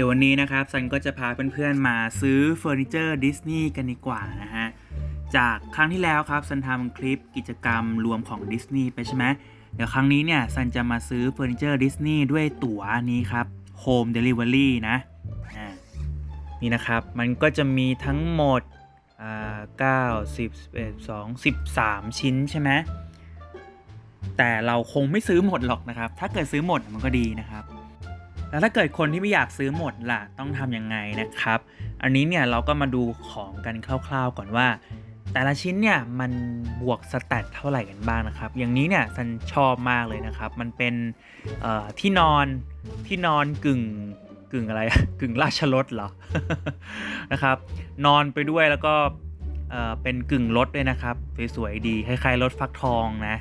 ดี๋ยววันนี้นะครับซันก็จะพาเพื่อนๆมาซื้อเฟอร์นิเจอร์ดิสนีย์กันดีกว่านะฮะ จากครั้งที่แล้วครับซันทำคลิปกิจกรรมรวมของดิสนีย์ไปใช่ไหมเดี๋ยวครั้งนี้เนี่ยซันจะมาซื้อเฟอร์นิเจอร์ดิสนีย์ด้วยตั๋วนี้ครับ Home Delivery นะนี่นะครับมันก็จะมีทั้งหมดอ่าเก้าสิบเอ็ดสองสิบสามชิ้นใช่ไหมแต่เราคงไม่ซื้อหมดหรอกนะครับ ถ้าเกิดซื้อหมดมันก็ดีนะครับ แล้วถ้าเกิดคนที่ไม่อยากซื้อหมดล่ะต้องทำยังไงนะครับ อันนี้เนี่ยเราก็มาดูของกันคร่าวๆก่อนว่า แต่ละชิ้นเนี่ยมันบวกสแตทเท่าไหร่กันบ้างนะครับ อย่างนี้เนี่ยฉันชอบมากเลยนะครับ มันเป็นที่นอนที่นอนกึ่งกึ่งอะไรกึ่งราชรถเหรอนะครับ นอนไปด้วยแล้วก็เป็นกึ่งรถด้วยนะครับ สวยๆดีคล้ายๆรถฟักทองนะ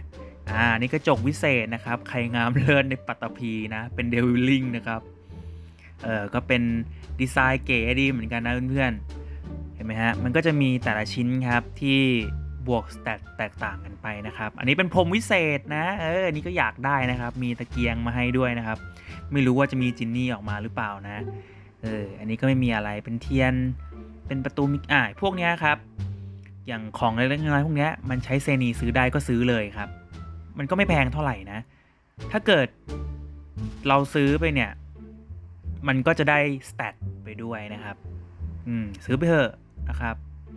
อ่านี่กระจกวิเศษนะครับใครงามเลิศในปัตตภีนะ เป็นเดวิลลิงนะครับ เออก็เป็นดีไซน์เก๋ดีเหมือนกันนะเพื่อนๆ เห็นไหมฮะ มันก็จะมีแต่ละชิ้นครับที่บวกแตทแตกต่างกันไปนะครับ อันนี้เป็นพรมวิเศษนะ เอออันนี้ก็อยากได้นะครับ มีตะเกียงมาให้ด้วยนะครับ ไม่รู้ว่าจะมีจินนี่ออกมาหรือเปล่านะ เออ อันนี้ก็ไม่มีอะไร เป็นเทียน เป็นประตูมิกอ่าพวกนี้ครับ อย่างของเล็กๆน้อยๆพวกนี้มันใช้เซนีซื้อได้ก็ซื้อเลยครับ มันก็ไม่แพงเท่าไหร่นะ ถ้าเกิดเราซื้อไปเนี่ย มันก็จะได้สเตตไปด้วยนะครับ อืมซื้อไปเถอะนะครับ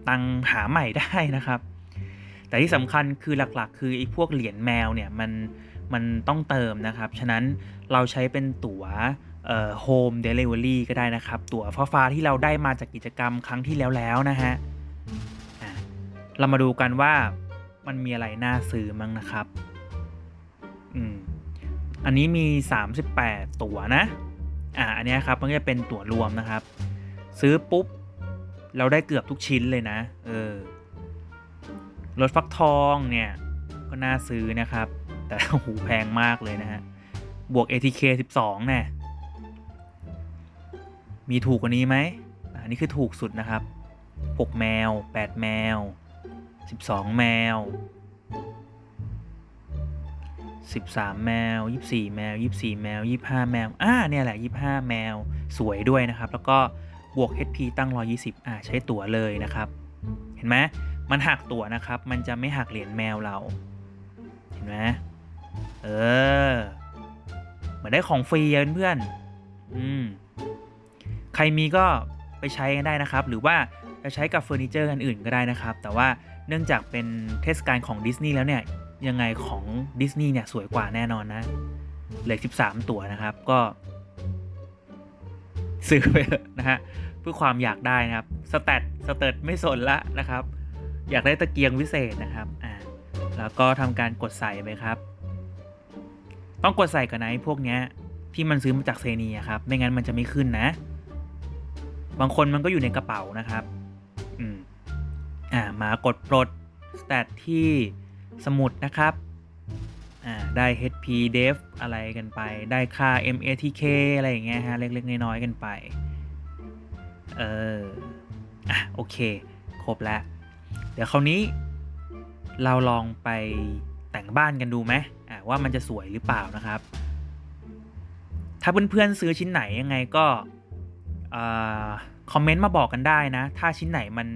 ตังหาใหม่ได้นะครับ แต่ที่สำคัญคือหลักๆ คือไอ้พวกเหรียญแมวเนี่ยมันมันต้องเติมนะครับ ฉะนั้นเราใช้เป็นตั๋วเอ่อ home delivery ก็ได้นะครับ ตั๋วฟ้าๆที่เราได้มาจากกิจกรรมครั้งที่แล้วแล้วนะฮะเรามาดูกันว่ามันมีอะไรน่าซื้อมั้งนะครับ อืมอันนี้มี 38 ตั๋วนะ อ่า อันนี้ครับ มันก็จะเป็นตั๋วรวมนะครับ ซื้อปุ๊บ เราได้เกือบทุกชิ้นเลยนะ เออ รถฟักทองเนี่ย ก็น่าซื้อนะครับ แต่โอ้โหแพงมากเลยนะฮะ บวก ATK 12เนี่ย มีถูกกว่านี้ไหม อันนี้คือถูกสุดนะครับ 6 แมว 8 แมว 12 แมว 13 แมว 24 แมว 24 แมว 25 แมว อ่า เนี่ยแหละ 25 แมว สวยด้วยนะครับ แล้วก็บวก HP ตั้ง 120 อ่า ใช้ตั๋วเลยนะครับ เห็นไหมมันหักตั๋วนะครับ มันจะไม่หักเหรียญแมวเรา เห็นไหมเออ เหมือนได้ของฟรีเพื่อนๆอืม ใครมีก็ไปใช้กันได้นะครับ หรือว่าจะใช้กับเฟอร์นิเจอร์อันอื่นก็ได้นะครับ แต่ว่าเนื่องจากเป็นเทศกาลของดิสนีย์แล้วเนี่ย ยังไงของดิสนีย์เนี่ยสวยกว่าแน่นอนนะ เหลือ 13 ตัวนะครับก็ ซื้อไปเถอะนะฮะเพื่อความอยากได้นะครับสแตทสเตตไม่สนละนะครับ อยากได้ตะเกียงวิเศษนะครับอ่าแล้วก็ทำการกดใส่ไปครับ ต้องกดใส่กันนะไอ้พวกเนี้ยที่มันซื้อมาจากเซนีครับ ไม่งั้นมันจะไม่ขึ้นนะ บางคนมันก็อยู่ในกระเป๋านะครับ อืม อ่ามากดปลดสแตทที่ สมุดนะครับได้ HP Def อะไรกันไป ได้ค่า MATK อะไรอย่างเงี้ยฮะ เล็ก ๆ น้อย ๆ กันไป เออ อะ โอเค ครบแล้ว เดี๋ยวคราวนี้เราลองไปแต่งบ้านกันดูไหมอ่าว่ามันจะสวยหรือเปล่านะครับ ถ้าเพื่อนๆซื้อชิ้นไหนยังไงก็คอมเมนต์มาบอกกันได้นะ ถ้าชิ้นไหนมัน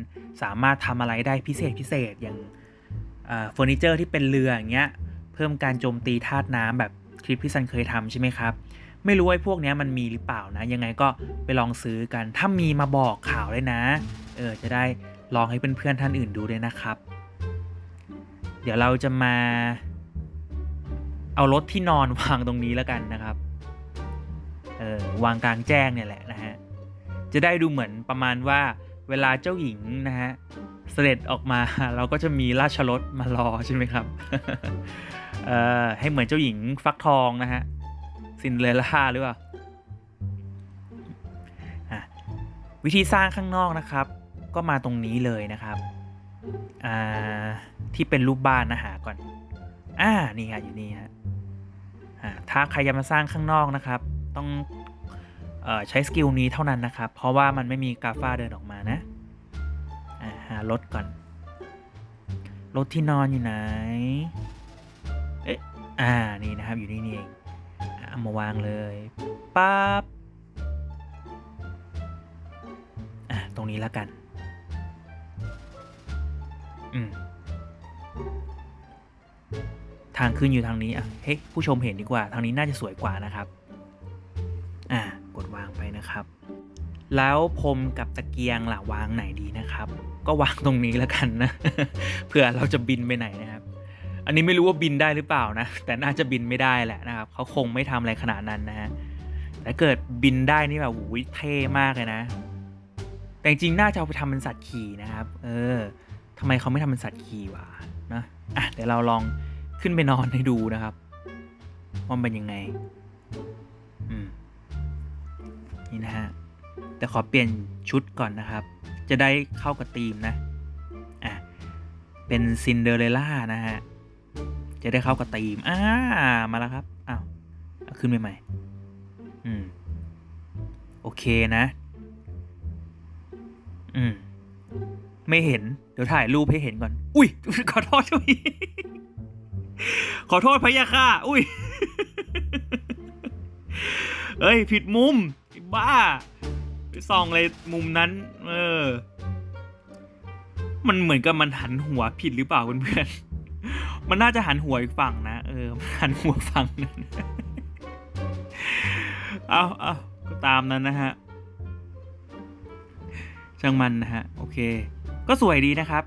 สามารถทำอะไรได้พิเศษพิเศษอย่าง เฟอร์นิเจอร์ที่เป็นเรืออย่างเงี้ยเพิ่มการโจมตีธาตุน้ำแบบคลิปที่ซันเคยทำใช่ไหมครับ ไม่รู้ไอ้พวกนี้มันมีหรือเปล่านะ ยังไงก็ไปลองซื้อกัน ถ้ามีมาบอกข่าวเลยนะ เออจะได้ลองให้เพื่อนๆท่านอื่นดูด้วยนะครับ เดี๋ยวเราจะมา เอารถที่นอนวางตรงนี้แล้วกันนะครับ เออวางกลางแจ้งเนี่ยแหละนะฮะ จะได้ดูเหมือนประมาณว่า เวลาเจ้าหญิงนะฮะเสด็จออกมาเราก็จะมีราชรถมารอใช่ไหมครับเอ่อให้เหมือนเจ้าหญิงฟักทองนะฮะซินเดอเรลล่าหรือเปล่าวิธีสร้างข้างนอกนะครับ ก็มาตรงนี้เลยนะครับอ่าที่เป็นรูปบ้านนะหาก่อนอ่านี่ฮะอยู่นี่ฮะอ่าถ้าใครจะมาสร้างข้างนอกนะครับ ต้องเอ่อใช้สกิลนี้เท่านั้นนะครับ เพราะว่ามันไม่มีกาฟ้าเดินออกมานะารถก่อน รถที่นอนอยู่ไหน เอ๊ะ อ่า นี่นะครับ อยู่นี่นี่เองเอามาวางเลยปั๊บ อ่าตรงนี้แล้วกัน อืม ทางขึ้นอยู่ทางนี้ อะ เฮ้ย ผู้ชมเห็นดีกว่า ทางนี้น่าจะสวยกว่านะครับ อ่า กดวางไปนะครับ แล้วพรมกับตะเกียงล่ะวางไหนดีนะครับ ก็วางตรงนี้แล้วกันนะเผื่อเราจะบินไปไหนนะครับ อันนี้ไม่รู้ว่าบินได้หรือเปล่านะ แต่น่าจะบินไม่ได้แหละนะครับเขาคงไม่ทำอะไรขนาดนั้นนะฮะแต่เกิดบินได้นี่แบบโอ้ยเท่มากเลยนะ แต่จริงน่าจะเอาไปทำเป็นสัตว์ขี่นะครับ เออทำไมเขาไม่ทำเป็นสัตว์ขี่วะนะอะเดี๋ยวเราลองขึ้นไปนอนให้ดูนะครับว่ามันเป็นยังไง อืมนี่นะฮะ แต่ขอเปลี่ยนชุดก่อนนะครับ จะได้เข้ากับธีมนะอะเป็นซินเดอเรลล่านะฮะจะได้เข้ากับธีมอ่ามาแล้วครับอ้าวขึ้นไปใหม่อืมโอเคนะ อืมไม่เห็น เดี๋ยวถ่ายรูปให้เห็นก่อน อุ้ย ขอโทษทุยขอโทษพะยะค่ะ อุ้ยเอ้ย ผิดมุม บ้า ไปส่องเลยมุมนั้น เออ มันเหมือนกับมันหันหัวผิดหรือเปล่าเพื่อนๆมันน่าจะหันหัวอีกฝั่งนะเออหันหัวฝั่งนั้นเอาเอาก็ตามนั้นนะฮะช่างมันนะฮะโอเค ก็สวยดีนะครับ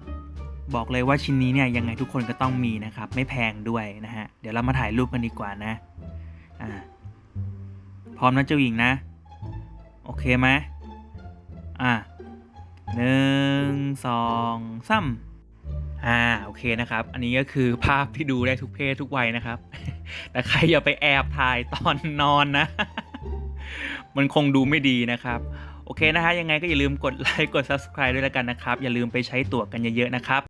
บอกเลยว่าชิ้นนี้เนี่ยยังไงทุกคนก็ต้องมีนะครับ ไม่แพงด้วยนะฮะเดี๋ยวเรามาถ่ายรูปกันดีกว่านะอ่าพร้อมนะเจ้าหญิงนะ โอเคไหม อะหนึ่งสองสามอ่าโอเคนะครับ อันนี้ก็คือภาพที่ดูได้ทุกเพศทุกวัยนะครับ แต่ใครอย่าไปแอบถ่ายตอนนอนนะ มันคงดูไม่ดีนะครับโอเคนะฮะยังไงก็อย่าลืมกดไลค์กด subscribe ด้วยแล้วกันนะครับ อย่าลืมไปใช้ตั๋วกันเยอะๆนะครับ